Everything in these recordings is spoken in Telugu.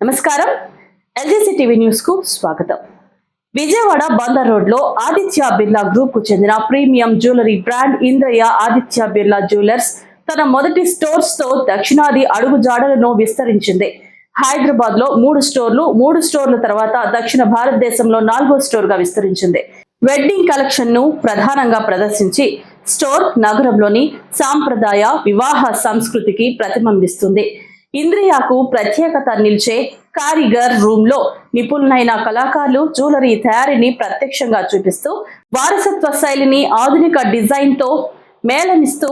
నమస్కారం. ఎల్జీసీ టీవీ న్యూస్కు స్వాగతం. విజయవాడ బందర్ రోడ్లో ఆదిత్య బిర్లా గ్రూప్కు చెందిన premium jewellery brand Indriya Aditya Birla jewellers తన మొదటి స్టోర్స్తో దక్షిణాది అడుగు జాడలను విస్తరించింది. హైదరాబాద్లో మూడు స్టోర్లు మూడు స్టోర్ల తర్వాత దక్షిణ భారతదేశంలో నాలుగో స్టోర్గా విస్తరించింది. వెడ్డింగ్ కలెక్షన్ను ప్రధానంగా ప్రదర్శించి స్టోర్ నగరంలోని సాంప్రదాయ వివాహ సంస్కృతికి ప్రతిబింబిస్తుంది. ఇంద్రియాకు ప్రత్యేకత నిలిచే కారిగర్ రూమ్లో నిపుణులైన కళాకారులు జ్యువెలరీ తయారీని ప్రత్యక్షంగా చూపిస్తూ వారసత్వ శైలిని ఆధునిక డిజైన్తో మేళనిస్తూ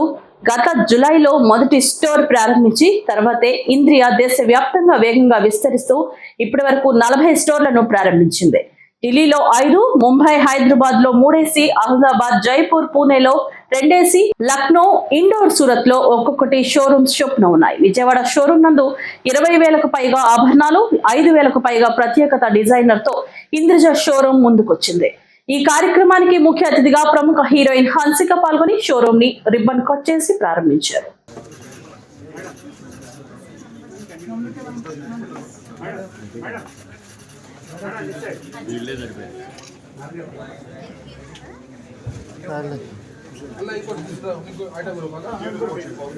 గత జులైలో మొదటి స్టోర్ ప్రారంభించి తర్వాతే ఇంద్రియ దేశవ్యాప్తంగా వేగంగా విస్తరిస్తూ ఇప్పటి వరకు నలభై స్టోర్లను ప్రారంభించింది. ఢిల్లీలో ఐదు ముంబై హైదరాబాద్లో మూడేసి అహ్మదాబాద్ జైపూర్ పూణేలో రెండేసి లక్నో ఇండోర్ సూరత్లో ఒక్కొక్కటి షోరూమ్స్ చొప్పున ఉన్నాయి. విజయవాడ షోరూమ్ నందు ఇరవై వేలకు పైగా ఆభరణాలు ఐదు వేలకు పైగా ప్రత్యేకత డిజైనర్తో ఇంద్రజ షోరూమ్ ముందుకొచ్చింది. ఈ కార్యక్రమానికి ముఖ్య అతిథిగా ప్రముఖ హీరోయిన్ హన్సిక పాల్గొని షోరూమ్ని రిబ్బన్ కట్ చేసి ప్రారంభించారు. ఇంకోటి తీసుకురా ఇంకో ఐటమ్ తర్వాత పెట్టించుకోండి.